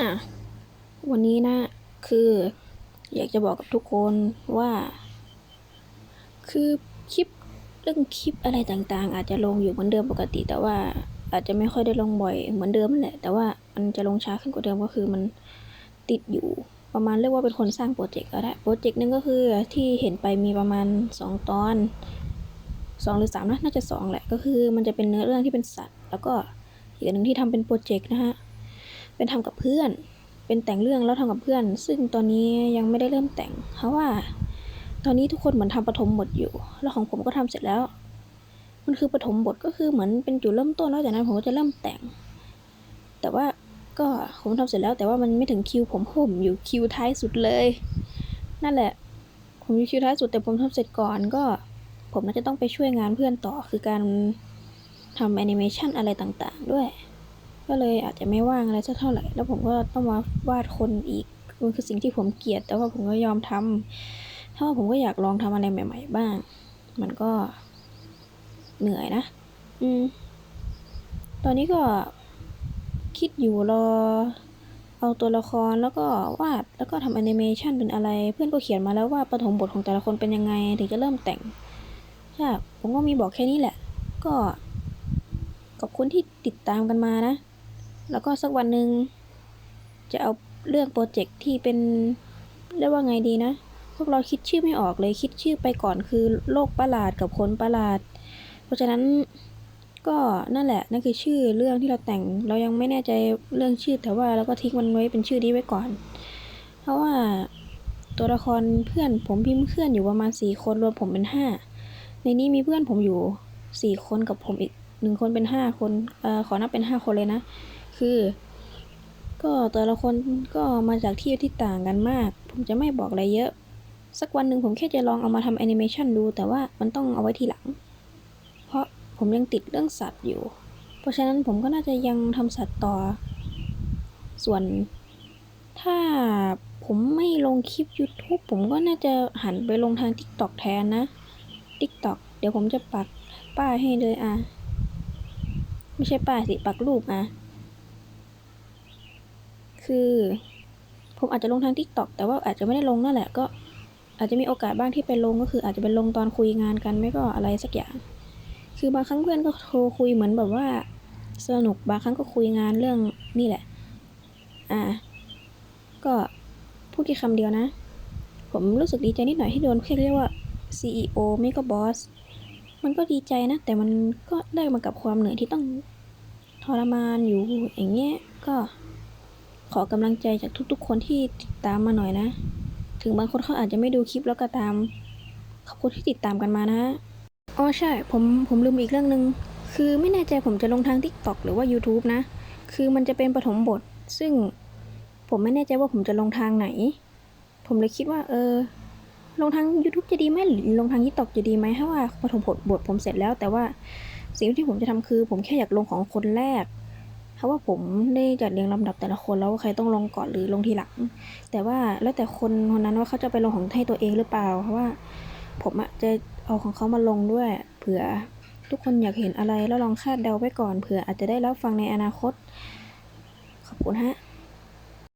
อะ วันนี้นะ คือ อยากจะบอกกับทุกคนว่า คือคลิปเรื่องคลิปอะไรต่างๆ อาจจะลงอยู่เหมือนเดิมปกติ แต่ว่าอาจจะไม่ค่อยได้ลงบ่อยเหมือนเดิมแหละ แต่ว่ามันจะลงช้าขึ้นกว่าเดิมก็คือมันติดอยู่ประมาณเรียกว่าเป็นคนสร้างโปรเจกต์ก็ได้ โปรเจกต์หนึงก็คือที่เห็นไปมีประมาณ 2 ตอนสองหรือสามนะน่าจะสองแหละ ก็คือมันจะเป็นเนื้อเรื่องที่เป็นสัตว์ แล้วก็อีกหนึ่งที่ทำเป็นโปรเจกต์นะฮะ เป็นทำกับเพื่อน เป็นแต่งเรื่องแล้วทำกับเพื่อน ซึ่งตอนนี้ยังไม่ได้เริ่มแต่ง เพราะว่า ตอนนี้ทุกคนเหมือนทำปฐมบทอยู่ แล้วของผมก็ทำเสร็จแล้ว มันคือปฐมบทก็คือเหมือนเป็นจุดเริ่มต้นแล้วจากนั้นผมก็จะเริ่มแต่ง แต่ว่าก็ผมทำเสร็จแล้ว แต่ว่ามันไม่ถึงคิวผมผมอยู่คิวท้ายสุดเลย นั่นแหละ ผมอยู่คิวท้ายสุดแต่ผมทำเสร็จก่อนก็ ผมน่าจะต้องไปช่วยงานเพื่อนต่อคือการทำแอนิเมชันอะไรต่างๆ ด้วย ก็เลยอาจจะไม่ว่างอะไรสักเท่าไหร่ แล้วผมก็ต้องมาวาดคนอีกมันคือสิ่งที่ผมเกลียด แต่ว่าผมก็ยอมทำถ้าว่าผมก็อยากลองทำอะไรใหม่ ๆ บ้าง มันก็เหนื่อยนะ อืม ตอนนี้ก็คิดอยู่รอ เอาตัวละครแล้วก็วาดแล้วก็ทำแอนิเมชันเป็นอะไร เพื่อนก็เขียนมาแล้วว่าปฐมบทของแต่ละคนเป็นยังไง ถึงจะเริ่มแต่งใช่ผมก็มีบอกแค่นี้แหละ ก็ขอบคุณที่ติดตามกันมานะ แล้วก็สักวันหนึ่งจะเอาเรื่องโปรเจกต์ที่เป็นเรียกว่าไงดีนะ พวกเราคิดชื่อไม่ออกเลยคิดชื่อไปก่อนคือโลกประหลาดกับคนประหลาด เพราะฉะนั้นก็นั่นแหละนั่นคือชื่อเรื่องที่เราแต่งเรายังไม่แน่ใจเรื่องชื่อแต่ว่าเราก็ทิ้งมันไว้เป็นชื่อนี้ไว้ก่อน เพราะว่าตัวละครเพื่อนผมพิมพ์เพื่อนอยู่ประมาณสี่คนรวมผมเป็นห้าในนี้มีเพื่อนผมอยู่สี่คนกับผมอีกหนึ่งคนเป็นห้าคนเอ่อขอนับเป็นห้าคนเลยนะ คือ ก็แต่ละคนก็มาจากที่ที่ต่างกันมาก ผมจะไม่บอกอะไรเยอะ สักวันหนึ่งผมแค่จะลองเอามาทำแอนิเมชันดู แต่ว่ามันต้องเอาไว้ทีหลัง เพราะผมยังติดเรื่องสัตว์อยู่ เพราะฉะนั้นผมก็น่าจะยังทำสัตว์ต่อ ส่วนถ้าผมไม่ลงคลิป YouTube ผมก็น่าจะหันไปลงทาง TikTok แทนนะ TikTok เดี๋ยวผมจะปักป้ายให้เลยอะ ไม่ใช่ป้ายสิ ปักรูปอะ คือ ผมอาจจะลงทาง TikTok แต่ว่าอาจจะไม่ได้ลงนั่นแหละก็ อาจจะมีโอกาสบ้างที่ไปลงก็คือ อาจจะเป็นลงตอนคุยงานกันไม่ก็อะไรสักอย่าง คือบางครั้งเพื่อนก็โทรคุยเหมือนแบบว่า สนุกบางครั้งก็คุยงานเรื่องนี่แหละ อ่า ก็พูดแค่คำเดียวนะ ผมรู้สึกดีใจนิดหน่อยที่โดนเรียกว่า CEO ไม่ก็บอสมันก็ดีใจนะ แต่มันก็ได้มากับความเหนื่อยที่ต้องทรมานอยู่อย่างเงี้ยก็ ขอกำลังใจจากทุกๆ คนที่ติดตามมาหน่อยนะ ถึงบางคนเขาอาจจะไม่ดูคลิปแล้วก็ตาม ขอบคุณที่ติดตามกันมานะอ๋อใช่ ผมผมลืมอีกเรื่องหนึ่งคือไม่แน่ใจผมจะลงทาง TikTok หรือว่า YouTube นะ คือมันจะเป็นปฐมบท ซึ่งผมไม่แน่ใจว่าผมจะลงทางไหน ผมเลยคิดว่า เออ ลงทาง YouTube จะดีไหมหรือลงทาง TikTok จะดีไหมถ้าว่าปฐมบทบทผมเสร็จแล้ว แต่ว่าสิ่งที่ผมจะทำคือ ผมแค่อยากลงของคนแรก เพราะว่าผมได้จัดเรียงลำดับแต่ละคนแล้วว่าใครต้องลงก่อนหรือลงทีหลัง แต่ว่าแล้วแต่คนคนนั้นว่าเขาจะไปลงของให้ตัวเองหรือเปล่า เพราะว่าผมอะจะเอาของเขามาลงด้วย เผื่อทุกคนอยากเห็นอะไรแล้วลองคาดเดาไว้ก่อนเผื่ออาจจะได้รับฟังในอนาคต ขอบคุณฮะ